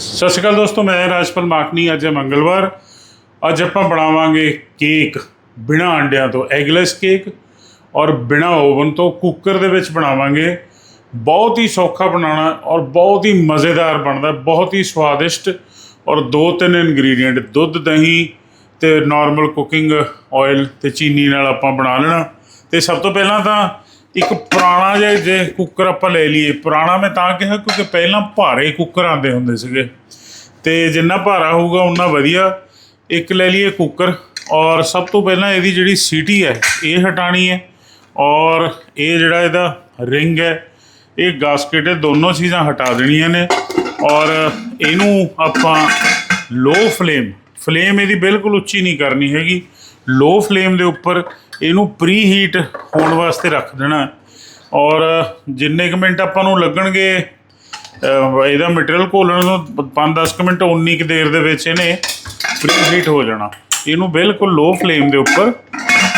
ਸਤਿ ਸ਼੍ਰੀ ਅਕਾਲ ਦੋਸਤੋ, ਮੈਂ ਰਾਜਪਾਲ ਮਾਕਨੀ ਅੱਜ ਹੈ ਮੰਗਲਵਾਰ। ਅੱਜ ਆਪਾਂ ਬਣਾਵਾਂਗੇ ਕੇਕ, ਬਿਨਾ ਅੰਡਿਆਂ ਤੋਂ ਐਗਲੈਸ ਕੇਕ। ਔਰ ਬਿਨਾ ਓਵਨ ਤੋਂ ਕੁੱਕਰ ਦੇ ਵਿੱਚ ਬਣਾਵਾਂਗੇ। ਬਹੁਤ ਹੀ ਸੌਖਾ ਬਣਾਉਣਾ ਔਰ ਬਹੁਤ ਹੀ ਮਜ਼ੇਦਾਰ ਬਣਦਾ ਬਹੁਤ ਹੀ ਸਵਾਦਿਸ਼ਟ। ਔਰ ਦੋ ਤਿੰਨ ਇਨਗਰੀਡੀਐਂਟ ਦੁੱਧ, ਦਹੀਂ ਤੇ ਨਾਰਮਲ ਕੁਕਿੰਗ ਆਇਲ ਤੇ ਚੀਨੀ ਨਾਲ ਆਪਾਂ ਬਣਾ ਲੈਣਾ। ਤੇ ਸਭ ਤੋਂ ਪਹਿਲਾਂ ਤਾਂ ਇੱਕ ਪੁਰਾਣਾ ਜਿਹਾ ਜੇ ਕੁੱਕਰ ਆਪਾਂ ਲੈ ਲਈਏ, ਪੁਰਾਣਾ ਮੈਂ ਤਾਂ ਕਿਹਾ ਕਿਉਂਕਿ ਪਹਿਲਾਂ ਭਾਰੇ ਕੁੱਕਰ ਆਉਂਦੇ ਹੁੰਦੇ ਸੀਗੇ। ਤੇ ਜਿੰਨਾ ਭਾਰਾ ਹੋਊਗਾ ਉਨਾ ਵਧੀਆ। ਇੱਕ ਲੈ ਲਈਏ ਕੁੱਕਰ ਔਰ ਸਭ ਤੋਂ ਪਹਿਲਾਂ ਇਹਦੀ ਜਿਹੜੀ ਸੀਟੀ ਹੈ, ਇਹ ਹਟਾਣੀ ਹੈ ਔਰ ਇਹ ਜਿਹੜਾ ਇਹਦਾ ਰਿੰਗ ਹੈ, ਇਹ ਗਾਸਕਟ ਹੈ ਦੋਨੋਂ ਚੀਜ਼ਾਂ ਹਟਾ ਦੇਣੀਆਂ ਨੇ ਔਰ ਇਹਨੂੰ ਆਪਾਂ ਲੋ ਫਲੇਮ ਫਲੇਮ ਇਹਦੀ ਬਿਲਕੁਲ ਉੱਚੀ ਨਹੀਂ ਕਰਨੀ ਹੈਗੀ। ਲੋ ਫਲੇਮ ਦੇ ਉੱਪਰ ਇਹਨੂੰ ਪ੍ਰੀ ਹੀਟ ਹੋਣ ਵਾਸਤੇ ਰੱਖ ਦੇਣਾ। ਔਰ ਜਿੰਨੇ ਕੁ ਮਿੰਟ ਆਪਾਂ ਨੂੰ ਲੱਗਣਗੇ ਇਹਦਾ ਮਟੀਰੀਅਲ ਘੋਲਣ ਨੂੰ 5-10 ਮਿੰਟ 19 ਕੁ ਦੇਰ ਦੇ ਵਿੱਚ ਇਹਨੇ ਪ੍ਰੀ ਹੀਟ ਹੋ ਜਾਣਾ। ਇਹਨੂੰ ਬਿਲਕੁਲ ਲੋ ਫਲੇਮ ਦੇ ਉੱਪਰ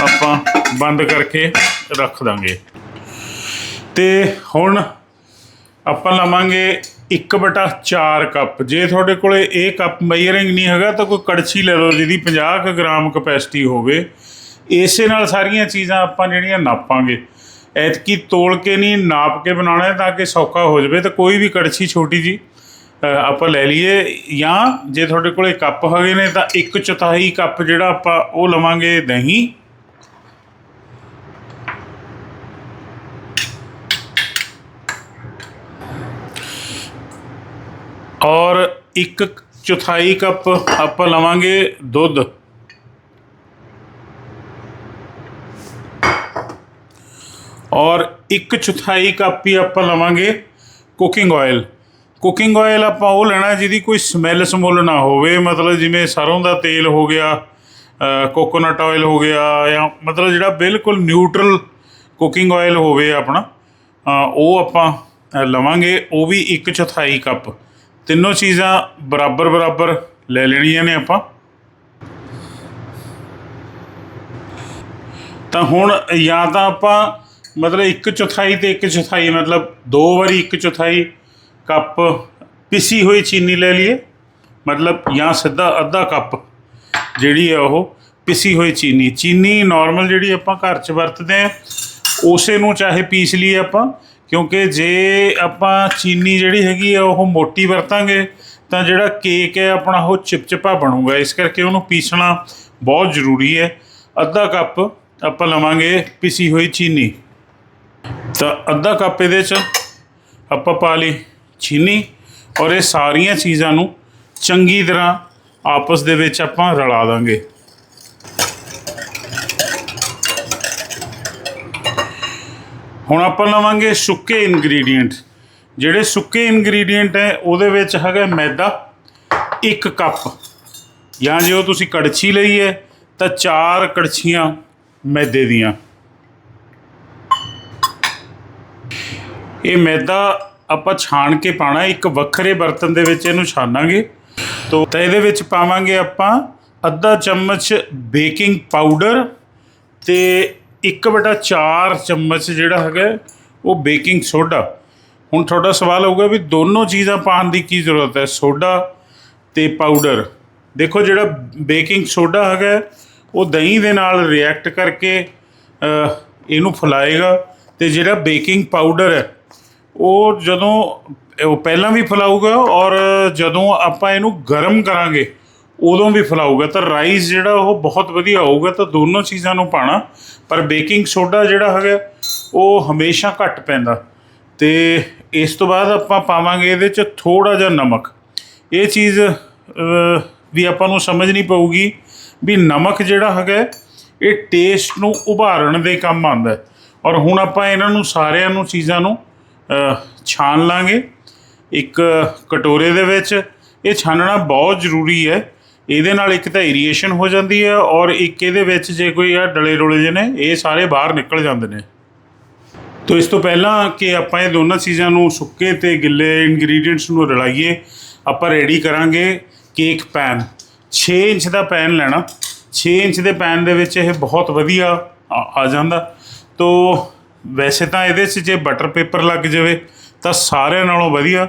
ਆਪਾਂ ਬੰਦ ਕਰਕੇ ਰੱਖ ਦਾਂਗੇ। ਤੇ ਹੁਣ ਆਪਾਂ ਲਵਾਂਗੇ 1/4 ਕੱਪ। ਜੇ ਤੁਹਾਡੇ ਕੋਲੇ ਇਹ ਕੱਪ ਮੇਜਰਿੰਗ ਨਹੀਂ ਹੈਗਾ, ਤਾਂ ਕੋਈ ਕੜਛੀ ਲੈ ਲਓ ਜਿਹਦੀ 50 ਕੁ ਗ੍ਰਾਮ ਕਪੈਸਿਟੀ ਹੋਵੇ। ਇਸੇ ਨਾਲ ਸਾਰੀਆਂ ਚੀਜ਼ਾਂ ਆਪਾਂ ਜਿਹੜੀਆਂ ਨਾਪਾਂਗੇ। ਐਤਕੀ ਤੋਲ ਕੇ ਨਹੀਂ, ਨਾਪ ਕੇ ਬਣਾਉਣਾ ਹੈ ਤਾਂ ਕਿ ਸੌਖਾ ਹੋ ਜਾਵੇ। ਤਾਂ ਕੋਈ ਵੀ ਕੜਛੀ ਛੋਟੀ ਜੀ ਆਪਾਂ ਲੈ ਲਈਏ ਜਾਂ ਜੇ ਤੁਹਾਡੇ ਕੋਲੇ ਕੱਪ ਹੈਗੇ ਨੇ ਤਾਂ 1 ਚੌਥਾਈ ਕੱਪ ਜਿਹੜਾ ਆਪਾਂ ਉਹ ਲਵਾਂਗੇ ਦਹੀਂ। ਔਰ ਇੱਕ ਚੌਥਾਈ ਕੱਪ ਆਪਾਂ ਲਵਾਂਗੇ ਦੁੱਧ। ਔਰ ਇੱਕ ਚੌਥਾਈ ਕੱਪ ਹੀ ਆਪਾਂ ਲਵਾਂਗੇ ਕੁਕਿੰਗ ਆਇਲ ਕੁਕਿੰਗ ਆਇਲ ਆਪਾਂ ਉਹ ਲੈਣਾ ਜਿਹਦੀ ਕੋਈ ਸਮੈਲ ਸਮੁੱਲ ਨਾ ਹੋਵੇ, ਮਤਲਬ ਜਿਵੇਂ ਸਰੋਂ ਦਾ ਤੇਲ ਹੋ ਗਿਆ ਕੋਕੋਨਟ ਆਇਲ ਹੋ ਗਿਆ ਜਾਂ ਮਤਲਬ ਜਿਹੜਾ ਬਿਲਕੁਲ ਨਿਊਟਰਲ ਕੁਕਿੰਗ ਆਇਲ ਹੋਵੇ ਆਪਣਾ ਉਹ ਆਪਾਂ ਲਵਾਂਗੇ, ਉਹ ਵੀ ਇੱਕ ਚੌਥਾਈ ਕੱਪ। ਤਿੰਨੋਂ ਚੀਜ਼ਾਂ ਬਰਾਬਰ ਬਰਾਬਰ ਲੈ ਲੈਣੀਆਂ ਨੇ ਆਪਾਂ। ਤਾਂ ਹੁਣ ਜਾਂ ਤਾਂ ਆਪਾਂ ਮਤਲਬ ਇੱਕ ਚੌਥਾਈ ਤੇ ਇੱਕ ਚੌਥਾਈ, ਮਤਲਬ ਦੋ ਵਾਰੀ ਇੱਕ ਚੌਥਾਈ ਕੱਪ ਪਿਸੀ ਹੋਈ ਚੀਨੀ ਲੈ ਲਈਏ। ਮਤਲਬ ਜਾਂ ਸਿੱਧਾ ਅੱਧਾ ਕੱਪ ਜਿਹੜੀ ਆ ਉਹ ਪਿਸੀ ਹੋਈ ਚੀਨੀ। ਚੀਨੀ ਨਾਰਮਲ ਜਿਹੜੀ ਆਪਾਂ ਘਰ 'ਚ ਵਰਤਦੇ ਆ, ਉਸੇ ਨੂੰ ਚਾਹੇ ਪੀਸ ਲਈਏ ਆਪਾਂ, ਕਿਉਂਕਿ ਜੇ ਆਪਾਂ ਚੀਨੀ ਜਿਹੜੀ ਹੈਗੀ ਆ ਉਹ ਮੋਟੀ ਵਰਤਾਂਗੇ, ਤਾਂ ਜਿਹੜਾ ਕੇਕ ਹੈ ਆਪਣਾ ਉਹ ਚਿਪਚਿਪਾ ਬਣੂਗਾ। ਇਸ ਕਰਕੇ ਉਹਨੂੰ ਪੀਸਣਾ ਬਹੁਤ ਜ਼ਰੂਰੀ ਹੈ। ਅੱਧਾ ਕੱਪ ਆਪਾਂ ਲਵਾਂਗੇ ਪਿਸੀ ਹੋਈ ਚੀਨੀ। ਤਾਂ ਅੱਧਾ ਕੱਪ ਇਹਦੇ ਚ ਆਪਾਂ ਪਾ ਲਈ ਚੀਨੀ ਔਰ ਇਹ ਸਾਰੀਆਂ ਚੀਜ਼ਾਂ ਨੂੰ ਚੰਗੀ ਤਰ੍ਹਾਂ ਆਪਸ ਦੇ ਵਿੱਚ ਆਪਾਂ ਰਲਾ ਦਾਂਗੇ। ਹੁਣ ਆਪਾਂ ਲਵਾਂਗੇ ਸੁੱਕੇ ਇਨਗਰੀਡੀਅੰਟ ਜਿਹੜੇ ਸੁੱਕੇ ਇਨਗਰੀਡੀਅੰਟ ਹੈ, ਉਹਦੇ ਵਿੱਚ ਹੈਗਾ ਮੈਦਾ 1 ਕੱਪ। ਜਾਂ ਜੇ ਉਹ ਤੁਸੀਂ ਕੜਛੀ ਲਈ ਹੈ, ਤਾਂ 4 ਕੜਛੀਆਂ ਮੈਦੇ ਦੀਆਂ। ਇਹ ਮੈਦਾ ਆਪਾਂ ਛਾਣ ਕੇ ਪਾਣਾ ਇੱਕ ਵੱਖਰੇ ਬਰਤਨ ਦੇ ਵਿੱਚ ਇਹਨੂੰ ਛਾਨਾਂਗੇ। ਤੋਂ ਤਾਂ ਇਹਦੇ ਵਿੱਚ ਪਾਵਾਂਗੇ ਆਪਾਂ ਅੱਧਾ ਚਮਚ ਬੇਕਿੰਗ ਪਾਊਡਰ ਤੇ 1/4 ਚਮਚ ਜਿਹੜਾ ਹੈਗਾ, ਉਹ ਬੇਕਿੰਗ ਸੋਡਾ। ਹੁਣ ਤੁਹਾਡਾ ਸਵਾਲ ਹੋਊਗਾ ਵੀ ਦੋਨੋਂ ਚੀਜ਼ਾਂ ਪਾਉਣ ਦੀ ਕੀ ਜ਼ਰੂਰਤ ਹੈ, ਸੋਡਾ ਤੇ ਪਾਊਡਰ। ਦੇਖੋ ਜਿਹੜਾ ਬੇਕਿੰਗ ਸੋਡਾ ਹੈਗਾ, ਉਹ ਦਹੀਂ ਦੇ ਨਾਲ ਰਿਐਕਟ ਕਰਕੇ ਇਹਨੂੰ ਫੁਲਾਏਗਾ ਤੇ ਜਿਹੜਾ ਬੇਕਿੰਗ ਪਾਊਡਰ ਹੈ ਉਹ ਜਦੋਂ ਉਹ ਪਹਿਲਾਂ ਵੀ ਫੁਲਾਊਗਾ ਔਰ ਜਦੋਂ ਆਪਾਂ ਇਹਨੂੰ ਗਰਮ ਕਰਾਂਗੇ, ਉਦੋਂ ਵੀ ਫੁਲਾਊਗਾ। ਤਾਂ ਰਾਈਸ ਜਿਹੜਾ ਉਹ ਬਹੁਤ ਵਧੀਆ ਹੋਊਗਾ, ਤਾਂ ਦੋਨੋਂ ਚੀਜ਼ਾਂ ਨੂੰ ਪਾਣਾ। ਪਰ ਬੇਕਿੰਗ ਸੋਡਾ ਜਿਹੜਾ ਹੈਗਾ, ਉਹ ਹਮੇਸ਼ਾ ਘੱਟ ਪੈਂਦਾ। ਤੇ ਇਸ ਤੋਂ ਬਾਅਦ ਆਪਾਂ ਪਾਵਾਂਗੇ ਇਹਦੇ 'ਚ ਥੋੜਾ ਜਿਹਾ ਨਮਕ। ਇਹ ਚੀਜ਼ ਵੀ ਆਪਾਂ ਨੂੰ ਸਮਝ ਨਹੀਂ ਪਊਗੀ ਵੀ ਨਮਕ ਜਿਹੜਾ ਹੈਗਾ, ਇਹ ਟੇਸਟ ਨੂੰ ਉਭਾਰਨ ਦੇ ਕੰਮ ਆਉਂਦਾ ਔਰ ਹੁਣ ਆਪਾਂ ਇਹਨਾਂ ਨੂੰ ਸਾਰਿਆਂ ਨੂੰ, ਚੀਜ਼ਾਂ ਨੂੰ ਛਾਣ ਲਾਂਗੇ। ਇੱਕ ਕਟੋਰੇ ਦੇ ਵਿੱਚ। ਇਹ ਛਾਨਣਾ ਬਹੁਤ ਜ਼ਰੂਰੀ ਹੈ। ਇਹਦੇ ਨਾਲ ਇੱਕ ਤਾਂ ਇਰੀਏਸ਼ਨ ਹੋ ਜਾਂਦੀ ਹੈ ਔਰ ਇੱਕ ਇਹਦੇ ਵਿੱਚ ਜੇ ਕੋਈ ਆ ਡਲੇ ਰੋਲੇ ਜਿਹੇ ਨੇ, ਇਹ ਸਾਰੇ ਬਾਹਰ ਨਿਕਲ ਜਾਂਦੇ ਨੇ। ਤੋ ਇਸ ਤੋਂ ਪਹਿਲਾਂ ਕਿ ਆਪਾਂ ਇਹ ਦੋਨਾਂ ਚੀਜ਼ਾਂ ਨੂੰ ਸੁੱਕੇ ਤੇ ਗਿੱਲੇ ਇਨਗਰੀਡੀਅੰਟਸ ਨੂੰ ਰਲਾਈਏ, ਆਪਾਂ ਰੈਡੀ ਕਰਾਂਗੇ ਕੇਕ ਪੈਨ 6 ਇੰਚ ਦਾ ਪੈਨ ਲੈਣਾ। 6 ਇੰਚ ਦੇ ਪੈਨ ਦੇ ਵਿੱਚ ਇਹ ਬਹੁਤ ਵਧੀਆ ਆ ਆ ਜਾਂਦਾ। ਤੋ ਵੈਸੇ ਤਾਂ ਇਹਦੇ 'ਚ ਜੇ ਬਟਰ ਪੇਪਰ ਲੱਗ ਜਾਵੇ, ਤਾਂ ਸਾਰਿਆਂ ਨਾਲੋਂ ਵਧੀਆ।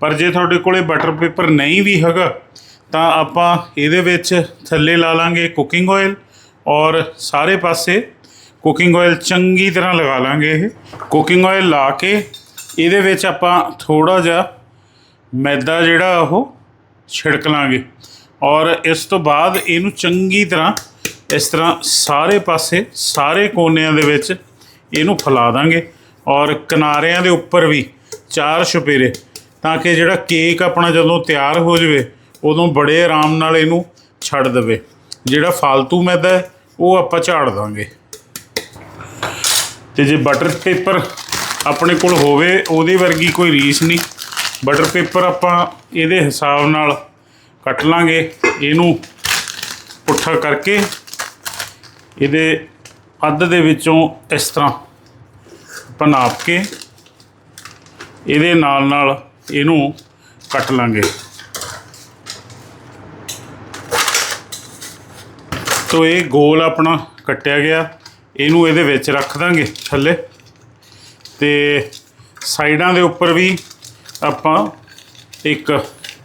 ਪਰ ਜੇ ਤੁਹਾਡੇ ਕੋਲੇ ਬਟਰ ਪੇਪਰ ਨਹੀਂ ਵੀ ਹੈਗਾ, ਤਾਂ ਆਪਾਂ ਇਹਦੇ ਵਿੱਚ ਥੱਲੇ ਲਾ ਲਾਂਗੇ ਕੁਕਿੰਗ ਆਇਲ ਔਰ ਸਾਰੇ ਪਾਸੇ ਕੁਕਿੰਗ ਆਇਲ ਚੰਗੀ ਤਰ੍ਹਾਂ ਲਗਾ ਲਾਂਗੇ ਇਹ। ਕੁਕਿੰਗ ਆਇਲ ਲਾ ਕੇ ਇਹਦੇ ਵਿੱਚ ਆਪਾਂ ਥੋੜਾ ਜਿਹਾ ਮੈਦਾ ਜਿਹੜਾ ਉਹ ਛਿੜਕ ਲਾਂਗੇ। ਔਰ ਇਸ ਤੋਂ ਬਾਅਦ ਇਹਨੂੰ ਚੰਗੀ ਤਰ੍ਹਾਂ ਇਸ ਤਰ੍ਹਾਂ ਸਾਰੇ ਪਾਸੇ, ਸਾਰੇ ਕੋਨਿਆਂ ਦੇ ਵਿੱਚ ਇਹਨੂੰ ਫੈਲਾ ਦਾਂਗੇ। ਔਰ ਕਿਨਾਰਿਆਂ ਦੇ ਉੱਪਰ ਵੀ ਚਾਰ ਛੁਪੇਰੇ, ਤਾਂ ਕਿ ਜਿਹੜਾ ਕੇਕ ਆਪਣਾ ਜਦੋਂ ਤਿਆਰ ਹੋ ਜਾਵੇ, ਉਦੋਂ ਬੜੇ ਆਰਾਮ ਨਾਲ ਇਹਨੂੰ ਛੱਡ ਦੇਵੇ। ਜਿਹੜਾ ਫालतू ਮੈਦਾ ਹੈ, ਉਹ ਆਪਾਂ ਝਾੜ ਦਾਂਗੇ। ਤੇ ਜੇ ਬਟਰ ਪੇਪਰ ਆਪਣੇ ਕੋਲ ਹੋਵੇ, ਉਹਦੇ ਵਰਗੀ ਕੋਈ ਰੀਸ ਨਹੀਂ। ਬਟਰ ਪੇਪਰ ਆਪਾਂ ਇਹਦੇ ਹਿਸਾਬ ਨਾਲ ਕੱਟ ਲਾਂਗੇ। ਇਹਨੂੰ ਪੁੱਠਾ ਕਰਕੇ, ਇਹਦੇ ਅੱਧ ਦੇ ਵਿੱਚੋਂ ਇਸ ਤਰ੍ਹਾਂ ਆਪਾਂ ਨਾਪ ਕੇ ਇਹਦੇ ਨਾਲ ਨਾਲ ਇਹਨੂੰ ਕੱਟ ਲਾਂਗੇ। ਤੋ ਇਹ ਗੋਲ ਆਪਣਾ ਕੱਟਿਆ ਗਿਆ। ਇਹਨੂੰ ਇਹਦੇ ਵਿੱਚ ਰੱਖ ਦਾਂਗੇ ਥੱਲੇ। ਤੇ ਸਾਈਡਾਂ ਦੇ ਉੱਪਰ ਵੀ ਆਪਾਂ ਇੱਕ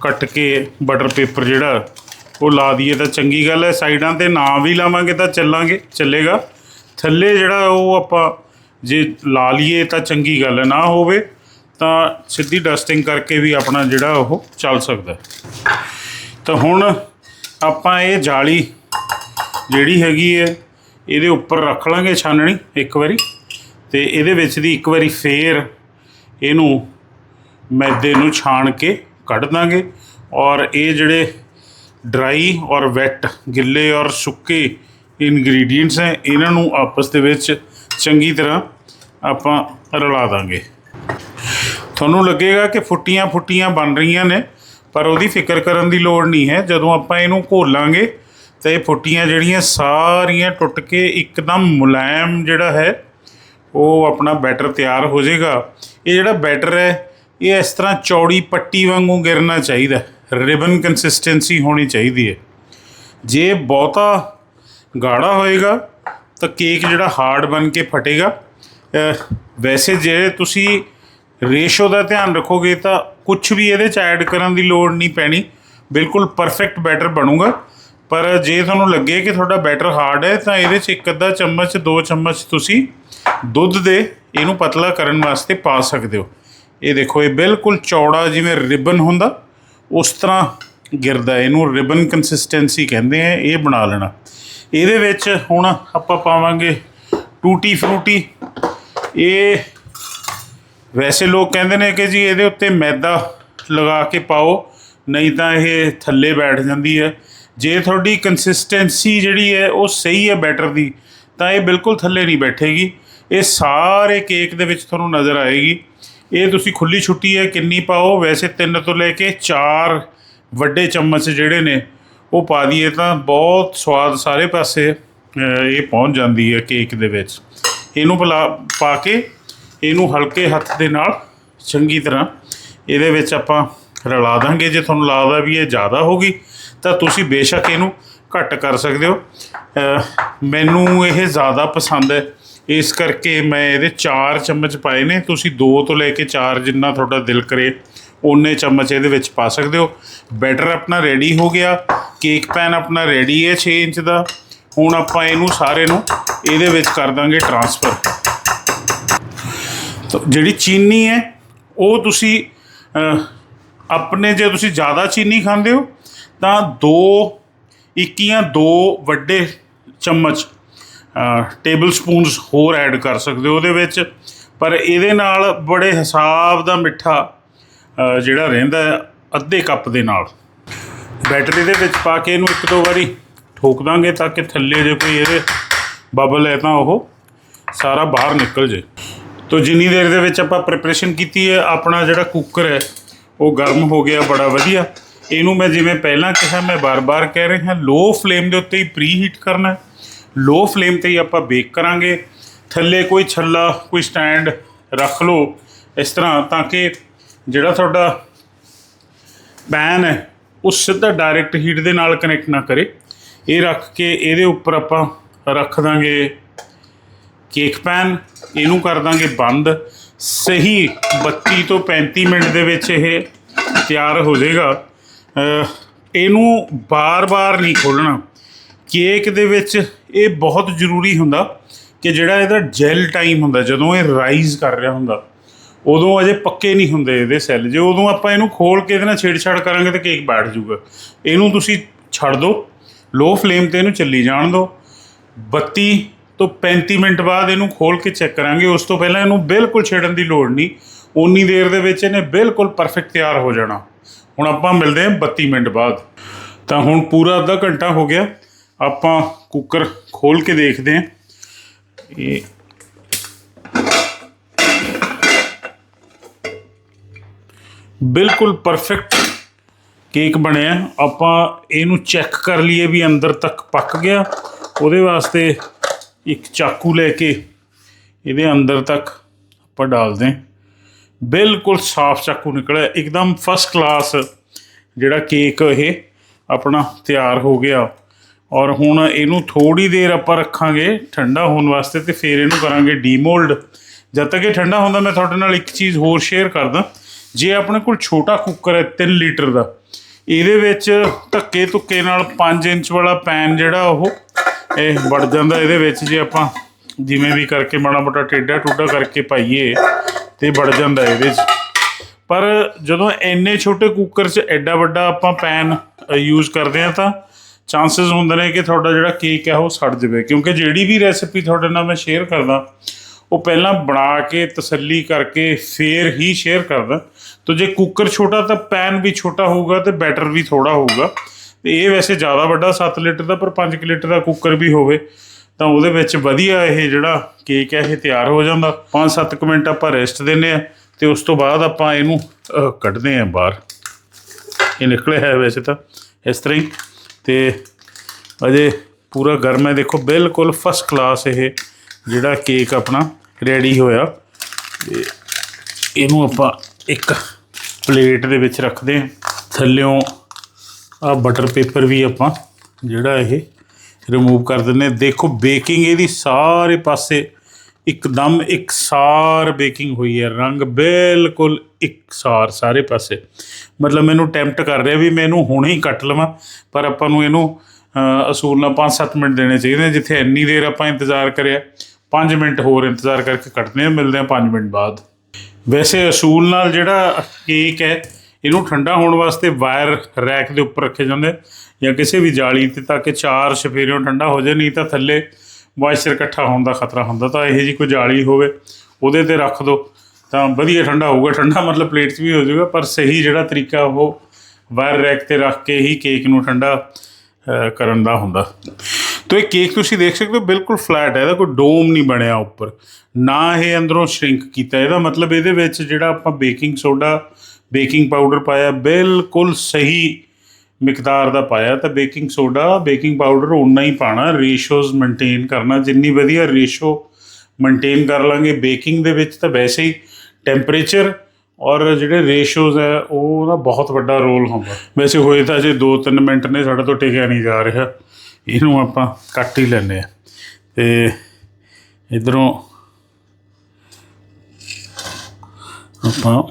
ਕੱਟ ਕੇ ਬਟਰ ਪੇਪਰ ਜਿਹੜਾ ਉਹ ਲਾ ਦਈਏ ਤਾਂ ਚੰਗੀ ਗੱਲ ਹੈ। ਸਾਈਡਾਂ ਤੇ ਨਾ ਵੀ ਲਾਵਾਂਗੇ ਤਾਂ ਚੱਲਾਂਗੇ, ਚੱਲੇਗਾ। ਥੱਲੇ ਜਿਹੜਾ ਉਹ ਆਪਾਂ ਜੇ ਲਾ ਲਈਏ ਤਾਂ ਚੰਗੀ ਗੱਲ ਹੈ, ਨਾ ਹੋਵੇ ਤਾਂ ਸਿੱਧੀ ਡਸਟਿੰਗ ਕਰਕੇ ਵੀ ਆਪਣਾ ਜਿਹੜਾ ਉਹ ਚੱਲ ਸਕਦਾ ਤਾਂ ਹੁਣ ਆਪਾਂ ਇਹ ਜਾਲੀ ਜਿਹੜੀ ਹੈਗੀ ਹੈ, ਇਹਦੇ ਉੱਪਰ ਰੱਖ ਲਾਂਗੇ ਛਾਨਣੀ ਇੱਕ ਵਾਰੀ ਤੇ ਇਹਦੇ ਵਿੱਚ ਦੀ ਇੱਕ ਵਾਰੀ ਫੇਰ ਇਹਨੂੰ ਮੈਦੇ ਨੂੰ ਛਾਣ ਕੇ ਕੱਢ ਦਾਂਗੇ ਔਰ ਇਹ ਜਿਹੜੇ ਡਰਾਈ ਔਰ ਵੈਟ ਗਿੱਲੇ ਔਰ ਸੁੱਕੇ ਇਨਗਰੀਡੀਅੰਟਸ ਹੈ, ਇਹਨਾਂ ਨੂੰ ਆਪਸ ਦੇ ਵਿੱਚ ਚੰਗੀ ਤਰ੍ਹਾਂ ਆਪਾਂ ਰਲਾ ਦਾਂਗੇ। ਤੁਹਾਨੂੰ ਲੱਗੇਗਾ ਕਿ ਫੁੱਟੀਆਂ ਫੁੱਟੀਆਂ ਬਣ ਰਹੀਆਂ ਨੇ, ਪਰ ਉਹਦੀ ਫਿਕਰ ਕਰਨ ਦੀ ਲੋੜ ਨਹੀਂ ਹੈ। ਜਦੋਂ ਆਪਾਂ ਇਹਨੂੰ ਘੋਲਾਂਗੇ ਤਾਂ ਇਹ ਫੁੱਟੀਆਂ ਜਿਹੜੀਆਂ ਸਾਰੀਆਂ ਟੁੱਟ ਕੇ ਇੱਕਦਮ ਮੁਲਾਇਮ ਜਿਹੜਾ ਹੈ, ਉਹ ਆਪਣਾ ਬੈਟਰ ਤਿਆਰ ਹੋ ਜਾਏਗਾ। ਇਹ ਜਿਹੜਾ ਬੈਟਰ ਹੈ, ਇਹ ਇਸ ਤਰ੍ਹਾਂ ਚੌੜੀ ਪੱਟੀ ਵਾਂਗੂ ਗਿਰਨਾ ਚਾਹੀਦਾ ਰਿਬਨ ਕੰਸਿਸਟੈਂਸੀ ਹੋਣੀ ਚਾਹੀਦੀ ਹੈ। ਜੇ ਬਹੁਤਾ ਗਾੜਾ ਹੋਏਗਾ ਤਾਂ ਕੇਕ ਜਿਹੜਾ ਹਾਰਡ ਬਣ ਕੇ ਫਟੇਗਾ। ਵੈਸੇ ਜੇ ਤੁਸੀਂ ਰੇਸ਼ੋ ਦਾ ਧਿਆਨ ਰੱਖੋਗੇ ਤਾਂ ਕੁਝ ਵੀ ਇਹਦੇ ਚ ਐਡ ਕਰਨ ਦੀ ਲੋੜ ਨਹੀਂ ਪੈਣੀ। ਬਿਲਕੁਲ ਪਰਫੈਕਟ ਬੈਟਰ ਬਣੂਗਾ। ਪਰ ਜੇ ਤੁਹਾਨੂੰ ਲੱਗੇ ਕਿ ਤੁਹਾਡਾ ਬੈਟਰ ਹਾਰਡ ਹੈ ਤਾਂ ਇਹਦੇ ਚ ਇੱਕ ਅੱਧਾ ਚਮਚ, ਦੋ ਚਮਚ ਤੁਸੀਂ ਦੁੱਧ ਦੇ ਇਹਨੂੰ ਪਤਲਾ ਕਰਨ ਵਾਸਤੇ ਪਾ ਸਕਦੇ ਹੋ। ਇਹ ਦੇਖੋ, ਇਹ ਬਿਲਕੁਲ ਚੌੜਾ ਜਿਵੇਂ ਰਿਬਨ ਹੁੰਦਾ, ਉਸ ਤਰ੍ਹਾਂ ਗਿਰਦਾ ਇਹਨੂੰ ਰਿਬਨ ਕੰਸਿਸਟੈਂਸੀ ਕਹਿੰਦੇ ਆ, ਇਹ ਬਣਾ ਲੈਣਾ। ਇਹਦੇ ਵਿੱਚ ਹੁਣ ਆਪਾਂ ਪਾਵਾਂਗੇ ਟੂਟੀ ਫਰੂਟੀ। ਇਹ ਵੈਸੇ ਲੋਕ ਕਹਿੰਦੇ ਨੇ ਕਿ ਜੀ ਇਹਦੇ ਉੱਤੇ ਮੈਦਾ ਲਗਾ ਕੇ ਪਾਓ, ਨਹੀਂ ਤਾਂ ਇਹ ਥੱਲੇ ਬੈਠ ਜਾਂਦੀ ਹੈ। ਜੇ ਤੁਹਾਡੀ ਕੰਸਿਸਟੈਂਸੀ ਜਿਹੜੀ ਹੈ ਉਹ ਸਹੀ ਹੈ ਬੈਟਰ ਦੀ, ਤਾਂ ਇਹ ਬਿਲਕੁਲ ਥੱਲੇ ਨਹੀਂ ਬੈਠੇਗੀ। ਇਹ ਸਾਰੇ ਕੇਕ ਦੇ ਵਿੱਚ ਤੁਹਾਨੂੰ ਨਜ਼ਰ ਆਏਗੀ। ਇਹ ਤੁਸੀਂ ਖੁੱਲੀ ਛੁੱਟੀ ਹੈ, ਕਿੰਨੀ ਪਾਓ? ਵੈਸੇ 3 ਤੋਂ ਲੈ ਕੇ 4 ਵੱਡੇ ਚਮਚ ਜਿਹੜੇ ਨੇ ਉਹ ਪਾ ਦਈਏ ਤਾਂ ਬਹੁਤ ਸਵਾਦ ਸਾਰੇ ਪਾਸੇ ਇਹ ਪਹੁੰਚ ਜਾਂਦੀ ਹੈ ਕੇਕ ਦੇ ਵਿੱਚ। ਇਹਨੂੰ ਪਲਾ, ਪਾ ਕੇ ਇਹਨੂੰ ਹਲਕੇ ਹੱਥ ਦੇ ਨਾਲ ਚੰਗੀ ਤਰ੍ਹਾਂ ਇਹਦੇ ਵਿੱਚ ਆਪਾਂ ਰਲਾ ਦਾਂਗੇ। ਜੇ ਤੁਹਾਨੂੰ ਲੱਗਦਾ ਵੀ ਇਹ ਜ਼ਿਆਦਾ ਹੋ ਗਈ, ਤਾਂ ਤੁਸੀਂ ਬੇਸ਼ੱਕ ਇਹਨੂੰ ਘੱਟ ਕਰ ਸਕਦੇ ਹੋ। ਮੈਨੂੰ ਇਹ ਜ਼ਿਆਦਾ ਪਸੰਦ ਹੈ। ਇਸ ਕਰਕੇ ਮੈਂ ਇਹਦੇ 4 ਚਮਚ ਪਾਏ ਨੇ। ਤੁਸੀਂ 2 ਤੋਂ ਲੈ ਕੇ 4 ਜਿੰਨਾ ਤੁਹਾਡਾ ਦਿਲ ਕਰੇ ਓਨੇ ਚਮਚ ਇਹਦੇ ਵਿੱਚ ਪਾ ਸਕਦੇ ਹੋ। ਬੈਟਰ ਆਪਣਾ ਰੈਡੀ ਹੋ ਗਿਆ। ਕੇਕ ਪੈਨ ਆਪਣਾ ਰੈਡੀ ਹੈ 6 ਇੰਚ ਦਾ। ਹੁਣ ਆਪਾਂ ਇਹਨੂੰ ਸਾਰੇ ਨੂੰ ਇਹਦੇ ਵਿੱਚ ਕਰ ਦਾਂਗੇ ਟਰਾਂਸਫਰ ਤਾਂ ਜਿਹੜੀ ਚੀਨੀ ਹੈ, ਉਹ ਤੁਸੀਂ ਆਪਣੇ ਜੇ ਤੁਸੀਂ ਜ਼ਿਆਦਾ ਚੀਨੀ ਖਾਂਦੇ ਹੋ, ਤਾਂ ਦੋ, ਇੱਕੀਆਂ ਦੋ ਵੱਡੇ ਚਮਚ ਟੇਬਲ ਸਪੂਨਸ ਹੋਰ ਐਡ ਕਰ ਸਕਦੇ ਹੋ ਉਹਦੇ ਵਿੱਚ। ਪਰ ਇਹਦੇ ਨਾਲ ਬੜੇ ਹਿਸਾਬ ਦਾ ਮਿੱਠਾ ਜਿਹੜਾ ਰਹਿੰਦਾ ਅੱਧੇ ਕੱਪ ਦੇ ਨਾਲ। ਬੈਟਰੀ ਦੇ ਵਿੱਚ ਪਾ ਕੇ ਇਹਨੂੰ ਇੱਕ ਦੋ ਵਾਰੀ ਠੋਕ ਦਾਂਗੇ ਤਾਂ ਕਿ ਥੱਲੇ ਜੇ ਕੋਈ ਇਹਦੇ ਬਬਲ ਹੈ ਤਾਂ ਉਹ ਸਾਰਾ ਬਾਹਰ ਨਿਕਲ ਜੇ। ਤੋ ਜਿੰਨੀ ਦੇਰ ਦੇ ਵਿੱਚ ਆਪਾਂ ਪ੍ਰਿਪਰੇਸ਼ਨ ਕੀਤੀ ਹੈ, ਆਪਣਾ ਜਿਹੜਾ ਕੁੱਕਰ ਹੈ, ਉਹ ਗਰਮ ਹੋ ਗਿਆ ਬੜਾ ਵਧੀਆ। ਇਹਨੂੰ ਮੈਂ ਜਿਵੇਂ ਪਹਿਲਾਂ ਕਿਹਾ, ਮੈਂ ਬਾਰ-ਬਾਰ ਕਹਿ ਰਿਹਾ ਲੋ ਫਲੇਮ ਦੇ ਉੱਤੇ ਹੀ ਪ੍ਰੀ ਹੀਟ ਕਰਨਾ ਹੈ। ਲੋ ਫਲੇਮ ਤੇ ਹੀ ਆਪਾਂ ਬੇਕ ਕਰਾਂਗੇ। ਥੱਲੇ ਕੋਈ ਛੱਲਾ, ਕੋਈ ਸਟੈਂਡ ਰੱਖ ਲਓ ਇਸ ਤਰ੍ਹਾਂ ਤਾਂ ਕਿ ਜਿਹੜਾ ਤੁਹਾਡਾ ਪੈਨ ਹੈ ਉਹ ਸਿੱਧਾ ਡਾਇਰੈਕਟ ਹੀਟ ਦੇ ਨਾਲ ਕਨੈਕਟ ਨਾ ਕਰੇ। ਇਹ ਰੱਖ ਕੇ ਇਹਦੇ ਉੱਪਰ ਆਪਾਂ ਰੱਖ ਦਾਂਗੇ ਕੇਕ ਪੈਨ ਇਹਨੂੰ ਕਰ ਦਾਂਗੇ ਬੰਦ। ਸਹੀ 32 ਤੋਂ 35 ਮਿੰਟ ਦੇ ਵਿੱਚ ਇਹ ਤਿਆਰ ਹੋ ਜਾਏਗਾ। ਇਹਨੂੰ ਬਾਰ-ਬਾਰ ਨਹੀਂ ਖੋਲਣਾ ਕੇਕ ਦੇ ਵਿੱਚ ਇਹ ਬਹੁਤ ਜ਼ਰੂਰੀ ਹੁੰਦਾ ਕਿ ਜਿਹੜਾ ਇਹਦਾ ਜੈਲ ਟਾਈਮ ਹੁੰਦਾ, ਜਦੋਂ ਇਹ ਰਾਈਜ਼ ਕਰ ਰਿਹਾ ਹੁੰਦਾ। ਉਦੋਂ ਅਜੇ ਪੱਕੇ ਨਹੀਂ ਹੁੰਦੇ ਇਹਦੇ ਸੈੱਲ। ਜੇ ਉਦੋਂ ਆਪਾਂ ਇਹਨੂੰ ਖੋਲ ਕੇ ਇਹਦੇ ਨਾਲ ਛੇੜਛਾੜ ਕਰਾਂਗੇ ਤਾਂ ਕੇਕ ਬੈਠ ਜਾਊਗਾ। ਇਹਨੂੰ ਤੁਸੀਂ ਛੱਡ ਦਿਓ ਲੋ ਫਲੇਮ ਤੇ ਇਹਨੂੰ ਚੱਲੀ ਜਾਣ ਦਿਓ 32 ਤੋਂ 35 ਮਿੰਟ ਬਾਅਦ ਇਹਨੂੰ ਖੋਲ ਕੇ ਚੈੱਕ ਕਰਾਂਗੇ। ਉਸ ਤੋਂ ਪਹਿਲਾਂ ਇਹਨੂੰ ਬਿਲਕੁਲ ਛੇੜਨ ਦੀ ਲੋੜ ਨਹੀਂ। ਉਨੀ ਦੇਰ ਦੇ ਵਿੱਚ ਇਹਨੇ ਬਿਲਕੁਲ ਪਰਫੈਕਟ ਤਿਆਰ ਹੋ ਜਾਣਾ। ਹੁਣ ਆਪਾਂ ਮਿਲਦੇ ਹਾਂ 32 ਮਿੰਟ ਬਾਅਦ। ਤਾਂ ਹੁਣ ਪੂਰਾ ਅੱਧਾ ਘੰਟਾ ਹੋ ਗਿਆ। ਆਪਾਂ ਕੁੱਕਰ ਖੋਲ ਕੇ ਦੇਖਦੇ ਹਾਂ। ਇਹ ਬਿਲਕੁਲ ਪਰਫੈਕਟ ਕੇਕ ਬਣਿਆ ਆਪਾਂ ਇਹਨੂੰ ਚੈੱਕ ਕਰ ਲਈਏ ਵੀ ਅੰਦਰ ਤੱਕ ਪੱਕ ਗਿਆ। ਉਹਦੇ ਵਾਸਤੇ ਇੱਕ ਚਾਕੂ ਲੈ ਕੇ ਇਹਦੇ ਅੰਦਰ ਤੱਕ ਆਪਾਂ ਡਾਲਦੇ ਬਿਲਕੁਲ ਸਾਫ਼ ਚਾਕੂ ਨਿਕਲਿਆ। ਇੱਕਦਮ ਫਸਟ ਕਲਾਸ ਜਿਹੜਾ ਕੇਕ ਇਹ ਆਪਣਾ ਤਿਆਰ ਹੋ ਗਿਆ। ਔਰ ਹੁਣ ਇਹਨੂੰ ਥੋੜੀ ਦੇਰ ਆਪਾਂ ਰੱਖਾਂਗੇ ਠੰਡਾ ਹੋਣ ਵਾਸਤੇ ਤੇ ਫਿਰ ਇਹਨੂੰ ਕਰਾਂਗੇ ਡੀਮੋਲਡ ਜਦ ਤੱਕ ਇਹ ਠੰਡਾ ਹੁੰਦਾ, ਮੈਂ ਤੁਹਾਡੇ ਨਾਲ ਇੱਕ ਚੀਜ਼ ਹੋਰ ਸ਼ੇਅਰ ਕਰਦਾ। ਜੇ ਆਪਣੇ ਕੋਲ ਛੋਟਾ ਕੁੱਕਰ ਹੈ 3 ਲੀਟਰ ਦਾ, ਇਹਦੇ ਵਿੱਚ ਧੱਕੇ ਧੁੱਕੇ ਨਾਲ 5 ਇੰਚ ਵਾਲਾ ਪੈਨ ਜਿਹੜਾ ਉਹ, ਇਹ ਵੜ ਜਾਂਦਾ। ਇਹਦੇ ਵਿੱਚ ਜੇ ਆਪਾਂ ਜਿਵੇਂ ਵੀ ਕਰਕੇ ਮਾੜਾ ਮੋਟਾ ਟੇਢਾ ਟੁੱਡਾ ਕਰਕੇ ਪਾਈਏ, ਤੇ ਵੜ ਜਾਂਦਾ ਇਹਦੇ 'ਚ। ਪਰ ਜਦੋਂ ਇੰਨੇ ਛੋਟੇ ਕੁੱਕਰ 'ਚ ਐਡਾ ਵੱਡਾ ਆਪਾਂ ਪੈਨ ਯੂਜ਼ ਕਰਦੇ ਆ ਤਾਂ ਚਾਂਸਸ ਹੁੰਦੇ ਨੇ ਕਿ ਤੁਹਾਡਾ ਜਿਹੜਾ ਕੇਕ ਹੈ ਉਹ ਸੜ ਜਾਵੇ। ਕਿਉਂਕਿ ਜਿਹੜੀ ਵੀ ਰੈਸਿਪੀ ਤੁਹਾਡੇ ਨਾਲ ਮੈਂ ਸ਼ੇਅਰ ਕਰਦਾ ਉਹ ਪਹਿਲਾਂ ਬਣਾ ਕੇ, ਤਸੱਲੀ ਕਰਕੇ ਫੇਰ ਹੀ ਸ਼ੇਅਰ ਕਰਦਾ। ਤਾਂ ਜੇ ਕੁੱਕਰ ਛੋਟਾ, ਤਾਂ ਪੈਨ ਵੀ ਛੋਟਾ ਹੋਊਗਾ ਤੇ ਬੈਟਰ ਵੀ ਥੋੜਾ ਹੋਊਗਾ। ਤੇ ਇਹ ਵੈਸੇ ਜ਼ਿਆਦਾ ਵੱਡਾ 7 ਲੀਟਰ ਦਾ, ਪਰ 5 ਲੀਟਰ ਦਾ ਕੁੱਕਰ ਵੀ ਹੋਵੇ, ਤਾਂ ਉਹਦੇ ਵਿੱਚ ਵਧੀਆ ਇਹ ਜਿਹੜਾ ਕੇਕ ਹੈ, ਇਹ ਤਿਆਰ ਹੋ ਜਾਂਦਾ। 5-7 ਮਿੰਟ ਆਪਾਂ ਰੈਸਟ ਦਿੰਨੇ ਆ ਤੇ ਉਸ ਤੋਂ ਬਾਅਦ ਆਪਾਂ ਇਹਨੂੰ ਕੱਢਦੇ ਆ ਬਾਹਰ। ਇਹ ਨਿਕਲਿਆ ਹੈ ਵੈਸੇ ਤਾਂ, ਇਸ ਤਰ੍ਹਾਂ ਹੀ। ਤੇ ਅਜੇ ਪੂਰਾ ਗਰਮ ਹੈ। ਦੇਖੋ, ਬਿਲਕੁਲ ਫਸਟ ਕਲਾਸ ਇਹ ਜਿਹੜਾ ਕੇਕ ਆਪਣਾ। ਰੈਡੀ ਹੋਇਆ। ਤੇ ਇਹਨੂੰ ਆਪਾਂ ਇੱਕ ਪਲੇਟ ਦੇ ਵਿੱਚ ਰੱਖਦੇ ਹਾਂ। ਥੱਲਿਓਂ ਆ ਬਟਰ ਪੇਪਰ ਵੀ ਆਪਾਂ ਜਿਹੜਾ ਇਹ ਰਿਮੂਵ ਕਰ ਦਿੰਦੇ ਹਾਂ। ਦੇਖੋ ਬੇਕਿੰਗ ਇਹਦੀ ਸਾਰੇ ਪਾਸੇ ਇੱਕਦਮ ਇਕਸਾਰ ਬੇਕਿੰਗ ਹੋਈ ਹੈ। ਰੰਗ ਬਿਲਕੁਲ ਇਕਸਾਰ ਸਾਰੇ ਪਾਸੇ। ਮਤਲਬ ਮੈਨੂੰ ਟੈਂਪਟ ਕਰ ਰਿਹਾ ਵੀ ਮੈਂ ਇਹਨੂੰ ਹੁਣੇ ਹੀ ਕੱਟ ਲਵਾਂ, ਪਰ ਆਪਾਂ ਨੂੰ ਇਹਨੂੰ ਅਸੂਲ ਨਾਲ 5-7 ਮਿੰਟ ਦੇਣੇ ਚਾਹੀਦੇ ਜਿੱਥੇ ਇੰਨੀ ਦੇਰ ਆਪਾਂ ਇੰਤਜ਼ਾਰ ਕਰਿਆ। 5 ਮਿੰਟ ਹੋਰ ਇੰਤਜ਼ਾਰ ਕਰਕੇ ਕੱਟਨੇ ਆ ਮਿਲਦੇ ਆ 5 ਮਿੰਟ ਬਾਅਦ। ਵੈਸੇ ਅਸੂਲ ਨਾਲ ਜਿਹੜਾ ਕੇਕ ਹੈ, ਇਹਨੂੰ ਠੰਡਾ ਹੋਣ ਵਾਸਤੇ ਵਾਇਰ ਰੈਕ ਦੇ ਉੱਪਰ ਰੱਖੇ ਜਾਂਦੇ ਜਾਂ ਕਿਸੇ ਵੀ ਜਾਲੀ ਤੇ ਤਾਂ ਕਿ ਚਾਰ ਸਫੇਰਿਓਂ ਠੰਡਾ ਹੋ ਜਾਏ ਨਹੀਂ ਤਾਂ ਥੱਲੇ ਮੋਇਸਚਰ ਇਕੱਠਾ ਹੋਣ ਦਾ ਖਤਰਾ ਹੁੰਦਾ। ਤਾਂ ਇਹੋ ਜੀ ਕੋਈ ਜਾਲੀ ਹੋਵੇ, ਉਹਦੇ ਤੇ ਰੱਖ ਦਿਓ ਤਾਂ ਵਧੀਆ ਠੰਡਾ ਹੋਊਗਾ। ਠੰਡਾ ਮਤਲਬ ਪਲੇਟ 'ਚ ਵੀ ਹੋ ਜਾਊਗਾ, ਪਰ ਸਹੀ ਜਿਹੜਾ ਤਰੀਕਾ ਉਹ ਵਾਇਰ ਰੈਕ ਤੇ ਰੱਖ ਕੇ ਹੀ ਕੇਕ ਨੂੰ ਠੰਡਾ ਕਰਨ ਦਾ ਹੁੰਦਾ। ਤੋ ਇਹ ਕੇਕ ਤੁਸੀਂ ਦੇਖ ਸਕਦੇ ਹੋ ਬਿਲਕੁਲ ਫਲੈਟ ਹੈ ਇਹਦਾ ਕੋਈ ਡੋਮ ਨਹੀਂ ਬਣਿਆ ਉੱਪਰ ਨਾ ਇਹ ਅੰਦਰੋਂ ਸ਼ਰਿੰਕ ਕੀਤਾ ਇਹਦਾ ਮਤਲਬ ਇਹਦੇ ਵਿੱਚ ਜਿਹੜਾ ਆਪਾਂ ਬੇਕਿੰਗ ਸੋਡਾ ਬੇਕਿੰਗ ਪਾਊਡਰ ਪਾਇਆ ਬਿਲਕੁਲ ਸਹੀ ਮਿਕਦਾਰ ਦਾ ਪਾਇਆ ਤਾਂ ਬੇਕਿੰਗ ਸੋਡਾ ਬੇਕਿੰਗ ਪਾਊਡਰ ਉਨਾ ਹੀ ਪਾਣਾ ਰੇਸ਼ੋਜ਼ ਮੇਨਟੇਨ ਕਰਨਾ ਜਿੰਨੀ ਵਧੀਆ ਰੇਸ਼ੋ ਮੇਨਟੇਨ ਕਰ ਲਾਂਗੇ ਬੇਕਿੰਗ ਦੇ ਵਿੱਚ ਤਾਂ ਵੈਸੇ ਹੀ ਟੈਂਪਰੇਚਰ ਔਰ ਜਿਹੜੇ ਰੇਸ਼ੋਜ਼ ਹੈ ਉਹ ਉਹਦਾ ਬਹੁਤ ਵੱਡਾ ਰੋਲ ਹੁੰਦਾ ਵੈਸੇ ਹੋਏ ਤਾਂ ਜੇ 2-3 ਮਿੰਟ ਨੇ ਸਾਡੇ ਤੋਂ ਟਿਕਿਆ ਨਹੀਂ ਜਾ ਰਿਹਾ ਇਹਨੂੰ ਆਪਾਂ ਕੱਟ ਹੀ ਲੈਂਦੇ ਆ ਤੇ ਇਧਰੋਂ ਆਪਾਂ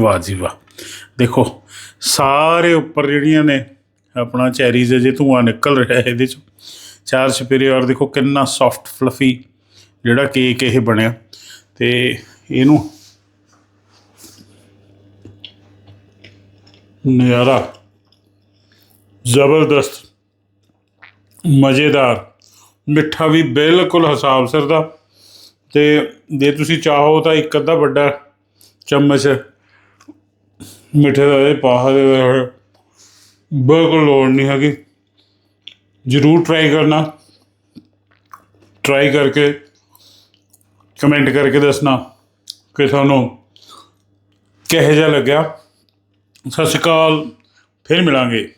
ਵਾਹ ਜੀ ਵਾਹ। ਦੇਖੋ, ਸਾਰੇ ਉੱਪਰ ਜਿਹੜੀਆਂ ਨੇ ਆਪਣਾ ਚੈਰੀਜ਼ ਜੇ ਧੂਆਂ ਨਿਕਲ ਰਿਹਾ ਇਹਦੇ 'ਚ। ਚਾਰ ਛਪੇਰੇ ਔਰ ਦੇਖੋ ਕਿੰਨਾ ਸੌਫਟ ਫਲਫੀ ਜਿਹੜਾ ਕੇਕ ਇਹ ਬਣਿਆ। ਤੇ ਇਹਨੂੰ ਨਜ਼ਾਰਾ। ਜ਼ਬਰਦਸਤ। ਮਜ਼ੇਦਾਰ। ਮਿੱਠਾ ਵੀ ਬਿਲਕੁਲ ਹਿਸਾਬ ਸਿਰ ਦਾ। ਤੇ ਜੇ ਤੁਸੀਂ ਚਾਹੋ ਤਾਂ ਇੱਕ ਅੱਧਾ ਵੱਡਾ ਚਮਚ ਮਿੱਠੇ ਦਾ ਇਹ ਪਾ ਦੇ ਬਿਲਕੁਲ ਲੋੜ ਨਹੀਂ ਹੈਗੀ। ਜ਼ਰੂਰ ਟਰਾਈ ਕਰਨਾ। ਟਰਾਈ ਕਰਕੇ ਕਮੈਂਟ ਕਰਕੇ ਦੱਸਣਾ ਕਿ ਤੁਹਾਨੂੰ ਕਿਹੋ ਜਿਹਾ ਲੱਗਿਆ। ਸਤਿ ਸ਼੍ਰੀ ਅਕਾਲ ਫਿਰ ਮਿਲਾਂਗੇ।